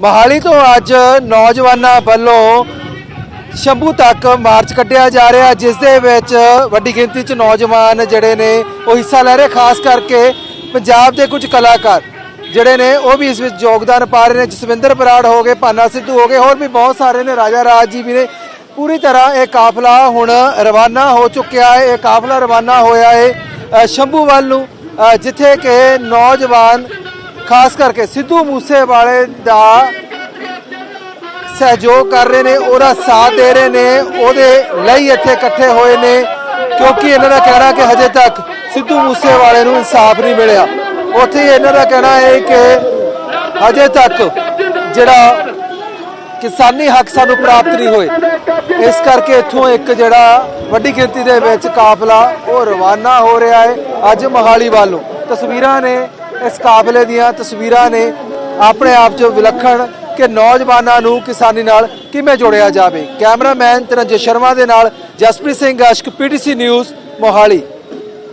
ਮਹਾਲੀ ਤੋਂ ਅੱਜ ਨੌਜਵਾਨਾਂ ਵੱਲੋਂ ਸ਼ੰਭੂ ਤੱਕ ਮਾਰਚ ਕੱਢਿਆ ਜਾ ਰਿਹਾ, ਜਿਸ ਦੇ ਵਿੱਚ ਵੱਡੀ ਗਿਣਤੀ 'ਚ ਨੌਜਵਾਨ ਜਿਹੜੇ ਨੇ ਉਹ ਹਿੱਸਾ ਲੈ ਰਹੇ, ਖਾਸ ਕਰਕੇ ਪੰਜਾਬ ਦੇ ਕੁਝ ਕਲਾਕਾਰ ਜਿਹੜੇ ਨੇ ਉਹ ਵੀ ਇਸ ਵਿੱਚ ਯੋਗਦਾਨ ਪਾ ਰਹੇ ਨੇ। ਜਸਵਿੰਦਰ ਬਰਾੜ ਹੋ ਗਏ ਪਾਨਾ ਸਿੱਧੂ ਹੋ ਗਏ, ਹੋਰ ਵੀ ਬਹੁਤ ਸਾਰੇ ਨੇ। ਰਾਜਾ ਰਾਜ ਜੀ ਵੀ ਨੇ। ਪੂਰੀ ਤਰ੍ਹਾਂ ਇਹ ਕਾਫਲਾ ਹੁਣ ਰਵਾਨਾ ਹੋ ਚੁੱਕਿਆ ਹੈ। ਇਹ ਕਾਫਲਾ ਰਵਾਨਾ ਹੋਇਆ ਹੈ ਸ਼ੰਭੂ ਵੱਲ ਨੂੰ ਜਿੱਥੇ ਕਿ ਨੌਜਵਾਨ ਖਾਸ ਕਰਕੇ ਸਿੱਧੂ ਮੂਸੇਵਾਲੇ ਦਾ ਸਹਿਯੋਗ ਕਰ ਰਹੇ ਨੇ, ਉਹਦਾ ਸਾਥ ਦੇ ਰਹੇ ਨੇ, ਉਹਦੇ ਲਈ ਇੱਥੇ ਇਕੱਠੇ ਹੋਏ ਨੇ, ਕਿਉਂਕਿ ਇਹਨਾਂ ਦਾ ਕਹਿਣਾ ਕਿ ਹਜੇ ਤੱਕ ਸਿੱਧੂ ਮੂਸੇਵਾਲੇ ਨੂੰ ਇਨਸਾਫ ਨਹੀਂ ਮਿਲਿਆ। ਉੱਥੇ ਇਹਨਾਂ ਦਾ ਕਹਿਣਾ ਹੈ ਕਿ ਹਜੇ ਤੱਕ ਜਿਹੜਾ ਕਿਸਾਨੀ ਹੱਕ ਸਾਨੂੰ ਪ੍ਰਾਪਤ ਨਹੀਂ ਹੋਏ। ਇਸ ਕਰਕੇ ਇੱਥੋਂ ਇੱਕ ਜਿਹੜਾ ਵੱਡੀ ਗਿਣਤੀ ਦੇ ਵਿੱਚ ਕਾਫਲਾ ਉਹ ਰਵਾਨਾ ਹੋ ਰਿਹਾ ਹੈ ਅੱਜ ਮੋਹਾਲੀ ਵੱਲ ਨੂੰ। ਤਸਵੀਰਾਂ ਨੇ ਇਸ ਕਾਫਲੇ ਦੀਆਂ ਤਸਵੀਰਾਂ ਨੇ ਆਪਣੇ ਆਪ 'ਚ ਵਿਲੱਖਣ ਕਿ ਨੌਜਵਾਨਾਂ ਨੂੰ ਕਿਸਾਨੀ ਨਾਲ ਕਿਵੇਂ ਜੋੜਿਆ ਜਾਵੇ। ਕੈਮਰਾਮੈਨ ਤਰਨਜੇ ਸ਼ਰਮਾ ਦੇ ਨਾਲ ਜਸਪ੍ਰੀਤ ਸਿੰਘ ਅਸ਼ਕ ਪੀਟੀਸੀ ਨਿਊਜ਼, ਮੋਹਾਲੀ।